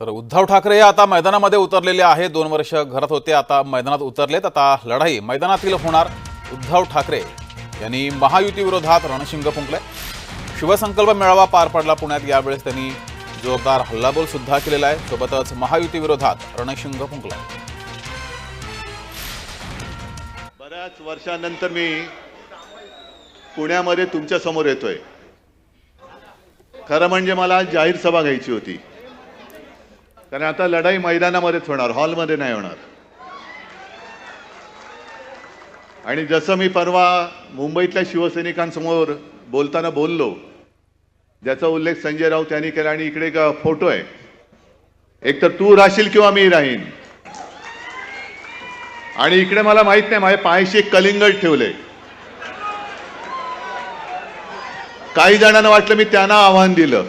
तर उद्धव ठाकरे आता मैदानामध्ये उतरलेले आहे दोन वर्ष घरात होते आता मैदानात उतरलेत. आता लढाई मैदानातील होणार उद्धव ठाकरे यांनी महायुती विरोधात रणशिंग फुंकले. शिवसंकल्प मेळावा पार पडला पुण्यात. यावेळेस त्यांनी जोरदार हल्लाबोल सुद्धा केलेला आहे. सोबतच महायुती विरोधात रणशिंग फुंकला. बऱ्याच वर्षानंतर मी पुण्यामध्ये तुमच्यासमोर येतोय. खरं म्हणजे मला जाहीर सभा घ्यायची होती. कारण आता लढाई मैदानामध्येच होणार हॉलमध्ये नाही होणार. आणि जसं मी परवा मुंबईतल्या शिवसैनिकांसमोर बोलताना बोललो ज्याचा उल्लेख संजय राऊत यांनी केला आणि इकडे एक फोटो आहे. एक तर तू राहशील किंवा मी राहीन? आणि इकडे मला माहीत नाही माझ्या पायाशी एक कलिंगड ठेवले काही जणांना वाटलं मी त्यांना आव्हान दिलं.